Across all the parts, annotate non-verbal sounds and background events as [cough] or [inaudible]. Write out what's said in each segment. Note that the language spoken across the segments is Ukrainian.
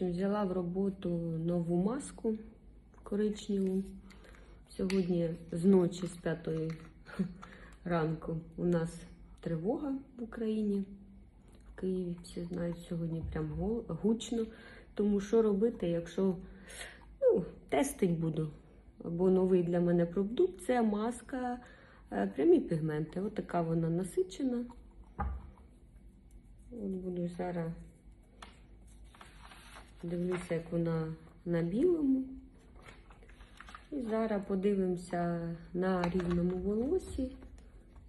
Взяла в роботу нову маску коричневу. Сьогодні з ночі, з 5 ранку, у нас тривога в Україні. В Києві всі знають, сьогодні прям гучно. Тому що робити, якщо ну, тестить буду. Або новий для мене продукт це маска е, прямі пігменти. Ось така вона насичена. От буду зараз дивлюся, як вона на білому. І зараз подивимося на рівному волосі,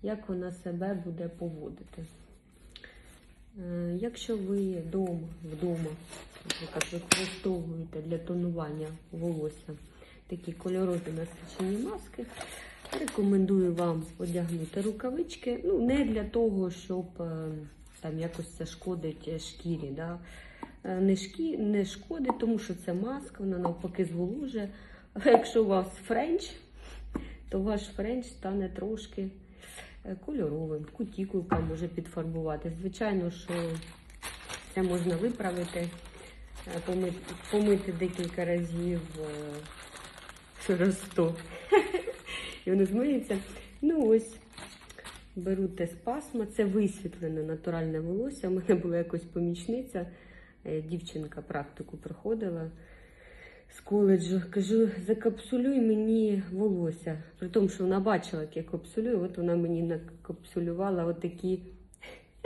як вона себе буде поводити. Е, Якщо ви вдома, вдома наприклад, використовуєте для тонування волосся такі кольорові насичені маски, рекомендую вам одягнути рукавички. Ну, не для того, щоб е, там якось це шкодить шкірі. Да? Е, Не, шкі, не шкодить, тому що це маска, вона навпаки зволожує. Але якщо у вас френч, то ваш френч стане трошки е, кольоровим, кутікулка може підфарбувати. Звичайно, що це можна виправити, е, помити, помити декілька разів раз сто. [laughs] І воно змиється. Ну ось, беру те з пасма, це висвітлене натуральне волосся. У мене була якось помічниця, дівчинка практику проходила з коледжу. Кажу, закапсулюй мені волосся. При тому, що вона бачила, як я капсулюю, от вона мені накапсулювала отакі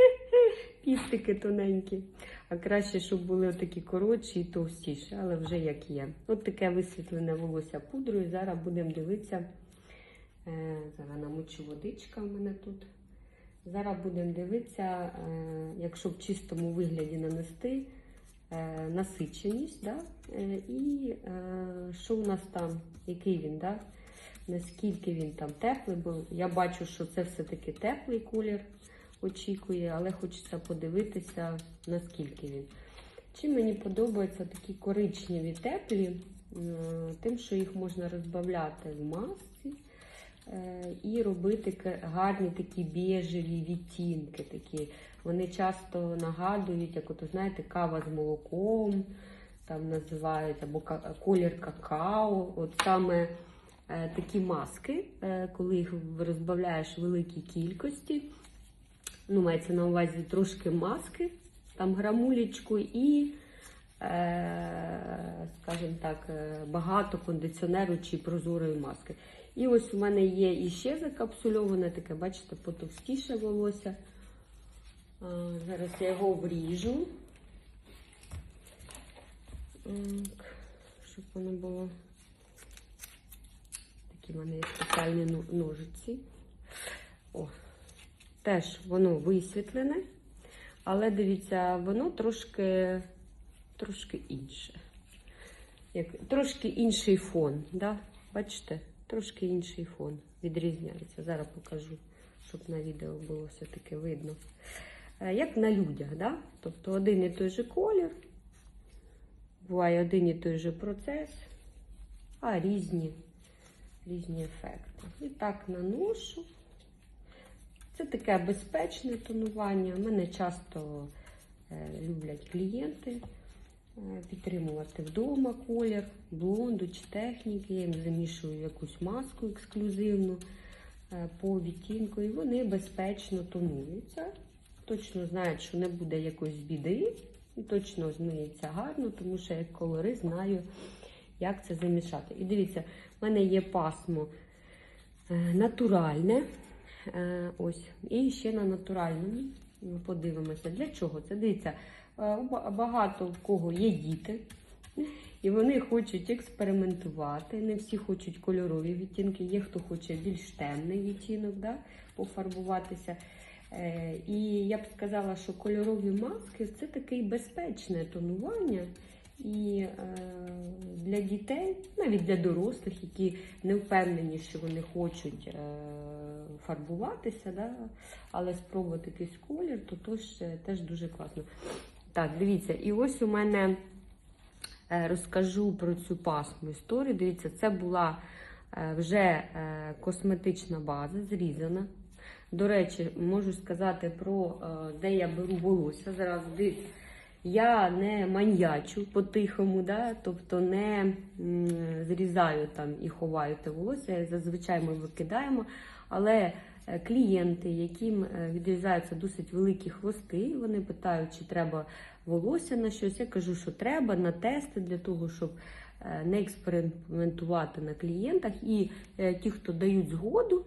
[laughs] пістики тоненькі. А краще, щоб були отакі коротші і товстіші, але вже як є. От таке висвітлене волосся пудрою. Зараз будемо дивитися. Е, зараз намочу водичка в мене тут. Зараз будемо дивитися, е, якщо в чистому вигляді нанести е, насиченість, да? е, і е, що у нас там, який він, да? наскільки він там теплий, бо я бачу, що це все-таки теплий колір очікує, але хочеться подивитися, наскільки він. Чим мені подобаються такі коричневі теплі, е, тим, що їх можна розбавляти в масці е, і робити гарні такі біжеві відтінки. Такі. Вони часто нагадують, як от, знаєте, кава з молоком, там називають, або колір какао. От саме е, такі маски, е, коли їх розбавляєш в великій кількості, ну, мається на увазі трошки маски, там грамулечку і, е, скажімо так, е, багато кондиціонеру чи прозорої маски. І ось у мене є іще закапсульоване таке, бачите, потовстіше волосся. Зараз я його обріжу. Щоб воно було. Такі в мене є спеціальні ножиці. О, теж воно висвітлене, але дивіться, воно трошки, трошки інше. Як, трошки інший фон, да? бачите? Трошки інший фон відрізняється. Зараз покажу, щоб на відео було все-таки видно. Е, Як на людях, да? тобто один і той же колір, буває один і той же процес, а різні, різні ефекти. І так наношу. Це таке безпечне тонування. Мене часто е, люблять клієнти е, підтримувати вдома колір, блонду чи техніки. Я їм замішую якусь маску ексклюзивну по відтінку, і вони безпечно тонуються. Точно знають, що не буде якоїсь біди, точно змиється гарно, тому що як колори знаю, як це замішати. І дивіться, в мене є пасмо е, натуральне. Е, Ось, і ще на натуральному. Ми подивимося, для чого це. Дивіться, е, багато в кого є діти, і вони хочуть експериментувати. Не всі хочуть кольорові відтінки, є хто хоче більш темний відтінок, да, пофарбуватися. Е, І я б сказала, що кольорові маски це таке безпечне тонування. І е, для дітей, навіть для дорослих, які не впевнені, що вони хочуть е, фарбуватися, да, але спробувати якийсь колір, то тож, теж дуже класно. Так, дивіться, і ось у мене розкажу про цю пасму історію. Дивіться, це була вже косметична база, зрізана. До речі, можу сказати про е, де я беру волосся. Зараз дивіться. Я не маньячу по-тихому, да? тобто не зрізаю там і ховаю те волосся. Зазвичай ми викидаємо. Але е, клієнти, яким е, відрізаються досить великі хвости, вони питають, чи треба волосся на щось. Я кажу, що треба на тести для того, щоб не експериментувати на клієнтах. І ті, хто дають згоду,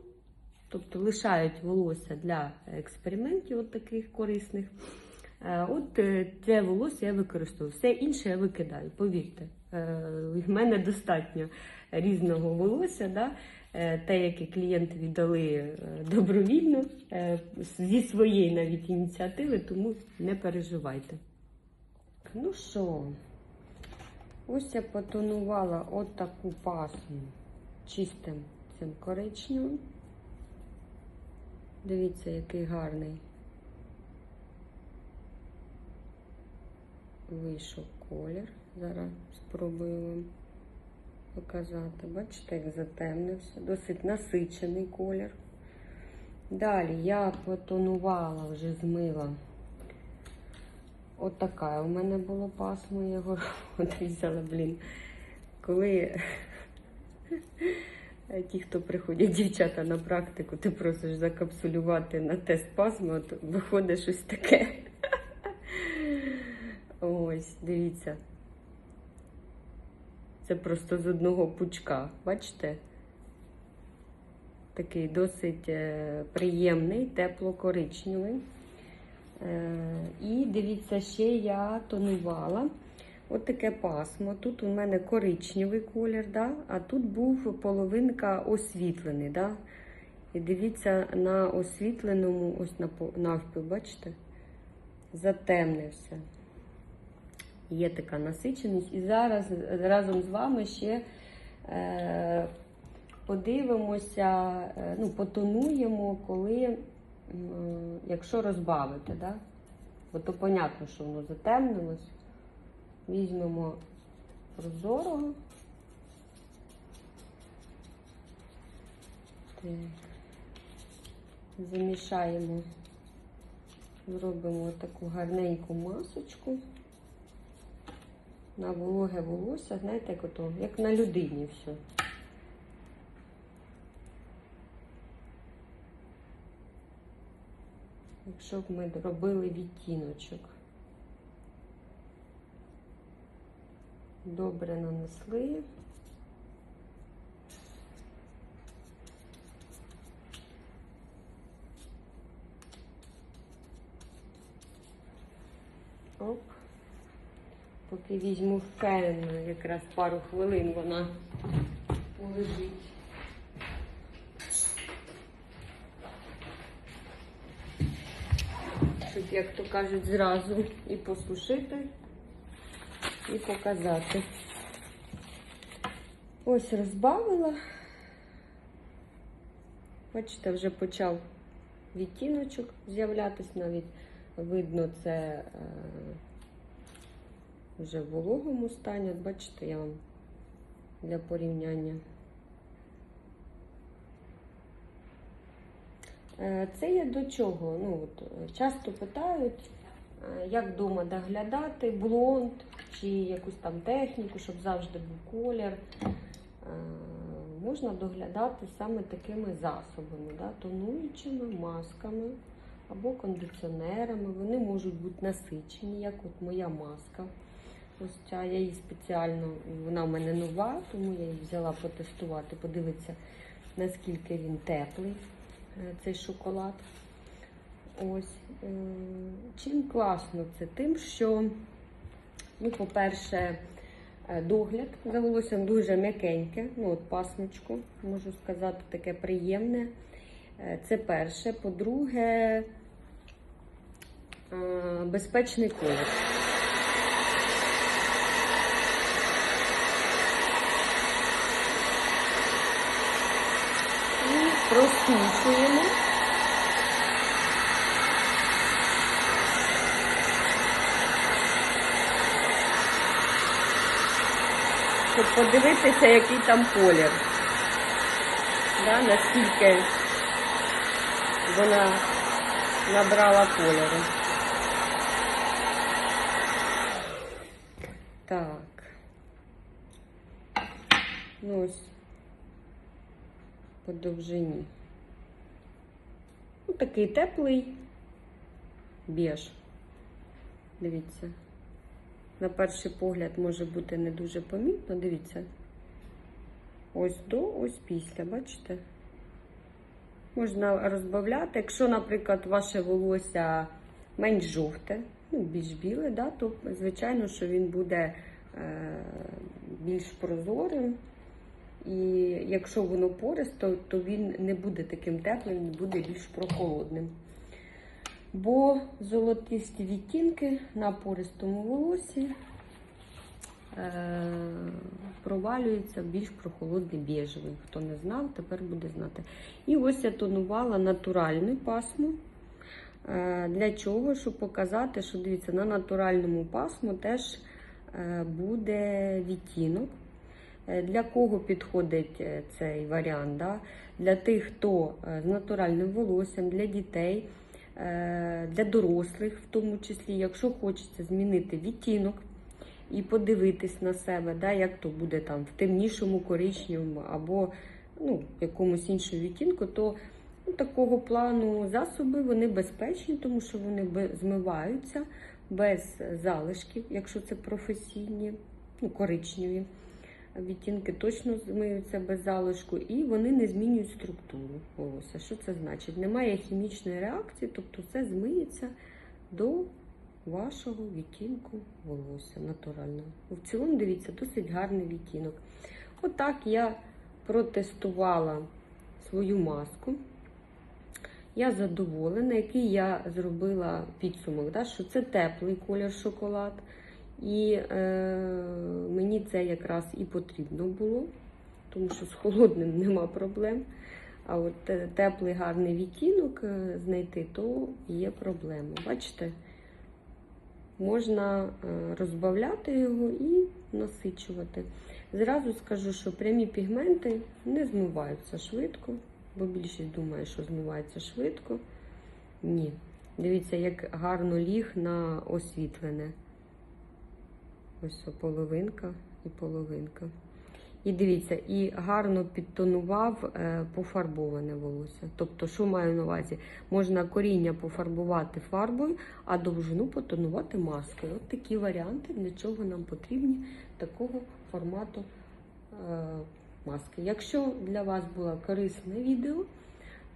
тобто лишають волосся для експериментів, от таких корисних. Е, От е, це волосся я використовую. Все інше я викидаю, повірте. Е, В мене достатньо різного волосся. Да? Те, яке клієнти віддали добровільно, зі своєї навіть ініціативи, тому не переживайте. Ну що, ось я потонувала от таку пасму чистим цим коричневим. Дивіться, який гарний вийшов колір. Зараз спробую вам показати. Бачите, як затемнився. Досить насичений колір. Далі я потонувала, вже змила. От така у мене була пасма, я його [laughs] відрізала, блін. Коли ті, хто приходять дівчата на практику, ти просиш закапсулювати на тест пасми, от виходить щось таке. [laughs] Ось, дивіться. Це просто з одного пучка, бачите? Такий досить е, приємний, тепло-коричневий. Е, І дивіться, ще я тонувала. От таке пасмо. Тут у мене коричневий колір, да? а тут був половинка освітлений. Да? І дивіться, на освітленому, ось на навпіл, бачите? Затемнився. Є така насиченість. І зараз разом з вами ще е, подивимося, е, ну, потонуємо, коли, м, якщо розбавити. Да? Бо то понятно, що воно затемнилось. Візьмемо прозорого. Замішаємо, зробимо таку гарненьку масочку на вологе волосся, знаєте, як, ото, як на людині все. Якщо б ми робили відтіночок. Добре нанесли. Оп. Поки візьму фен, якраз пару хвилин вона полежить. Щоб, як то кажуть, зразу і посушити, і показати. Ось розбавила. Бачите, вже почав відтіночок з'являтись, навіть видно це. Е вже в вологому стані. Бачите, я вам для порівняння. Е, Це є до чого? Ну, от, е, часто питають, як вдома доглядати блонд чи якусь там техніку, щоб завжди був колір. Е, Можна доглядати саме такими засобами, да? тонуючими масками або кондиціонерами. Вони можуть бути насичені, як от моя маска. Ось ця я її спеціально, вона в мене нова, тому я її взяла потестувати, подивитися, наскільки він теплий, е, цей шоколад. Ось. е, Чим класно це? Тим, що, ну, по-перше, е, догляд за волоссям дуже м'якеньке, ну от пасмочку, можу сказати, таке приємне. Е, Це перше. По-друге, е, безпечний колір. І. Щоб подивитися, який там колір. Да, наскільки вона набрала кольору. Так. Ну ось по довжині. Ну, такий теплий біж. Дивіться. На перший погляд може бути не дуже помітно. Дивіться. Ось до, ось після, бачите? Можна розбавляти. Якщо, наприклад, ваше волосся менш жовте, ну, більш біле, да, то звичайно, що він буде е, більш прозорим. І якщо воно пористо, то він не буде таким теплим, буде більш прохолодним. Бо золотисті відтінки на пористому волосі е, провалюються в більш прохолодний біжевий. Хто не знав, тепер буде знати. І ось я тонувала натуральну пасму. Е, Для чого? Щоб показати, що дивіться, на натуральному пасму теж е, буде відтінок. Для кого підходить цей варіант? Да? Для тих, хто з натуральним волоссям, для дітей, для дорослих, в тому числі, якщо хочеться змінити відтінок і подивитись на себе, да, як то буде там в темнішому, коричневому або ну, якомусь іншому відтінку, то ну, такого плану засоби вони безпечні, тому що вони змиваються без залишків, якщо це професійні, ну, коричневі відтінки точно змиються без залишку, і вони не змінюють структуру волосся. Що це значить? Немає хімічної реакції, тобто все змиється до вашого відтінку волосся натурального. В цілому, дивіться, досить гарний відтінок. Отак я протестувала свою маску. Я задоволена, який я зробила підсумок, да, що це теплий колір шоколад. І е, мені це якраз і потрібно було, тому що з холодним [laughs] нема проблем. А от е, теплий гарний відтінок е, знайти, то є проблема. Бачите? Можна е, розбавляти його і насичувати. Зразу скажу, що прямі пігменти не змиваються швидко, бо більшість думає, що змивається швидко. Ні. Дивіться, як гарно ліг на освітлене. Ось половинка і половинка. І дивіться, і гарно підтонував е, пофарбоване волосся. Тобто, що маю на увазі? Можна коріння пофарбувати фарбою, а довжину потонувати маскою. От такі варіанти, для чого нам потрібні такого формату е, маски. Якщо для вас було корисне відео,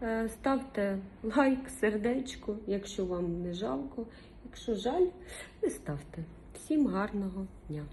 е, ставте лайк, сердечко, якщо вам не жалко. Якщо жаль, не ставте. Всім гарного дня!